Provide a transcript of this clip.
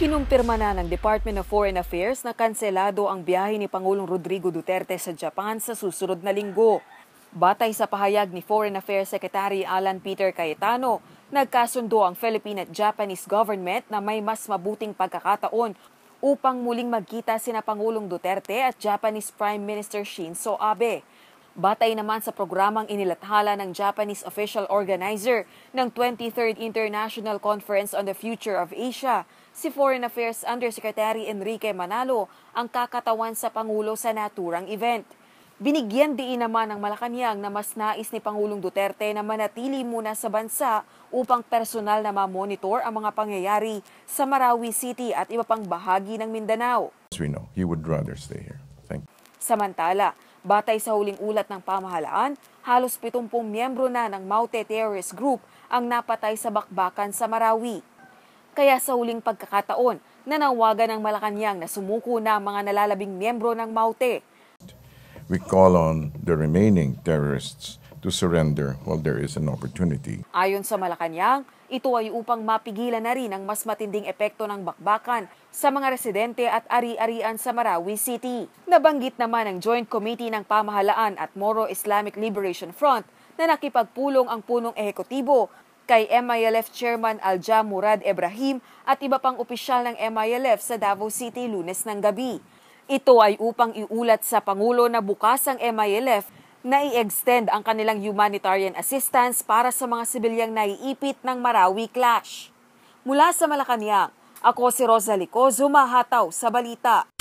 Kinumpirma na ng Department of Foreign Affairs na kanselado ang biyahe ni Pangulong Rodrigo Duterte sa Japan sa susunod na linggo. Batay sa pahayag ni Foreign Affairs Secretary Alan Peter Cayetano, nagkasundo ang Philippine at Japanese government na may mas mabuting pagkakataon upang muling magkita sina Pangulong Duterte at Japanese Prime Minister Shinzo Abe. Batay naman sa programang inilathala ng Japanese official organizer ng 23rd International Conference on the Future of Asia, si Foreign Affairs Undersecretary Enrique Manalo ang kakatawan sa Pangulo sa naturang event. Binigyan diin naman ng Malacanang na mas nais ni Pangulong Duterte na manatili muna sa bansa upang personal na ma-monitor ang mga pangyayari sa Marawi City at iba pang bahagi ng Mindanao. As we know, he would rather stay here. Thank you. Samantala, batay sa huling ulat ng pamahalaan, halos 70 miyembro na ng Maute Terrorist Group ang napatay sa bakbakan sa Marawi. Kaya sa huling pagkakataon, nanawagan ng Malacanang na sumuko na ang mga nalalabing miyembro ng Maute. We call on the remaining terrorists to surrender while there is an opportunity. Ayon sa Malacanang, ito ay upang mapigilan na rin ang mas matinding epekto ng bakbakan sa mga residente at ari-arian sa Marawi City. Nabanggit naman ng Joint Committee ng Pamahalaan at Moro Islamic Liberation Front na nakipagpulong ang punong ehekutibo kay MILF Chairman Alja Murad Ibrahim at iba pang opisyal ng MILF sa Davao City lunes ng gabi. Ito ay upang iulat sa Pangulo na bukas ang MILF na i-extend ang kanilang humanitarian assistance para sa mga sibilyang naiipit ng Marawi clash. Mula sa Malacanang, ako si Rosa Lico, humahataw sa balita.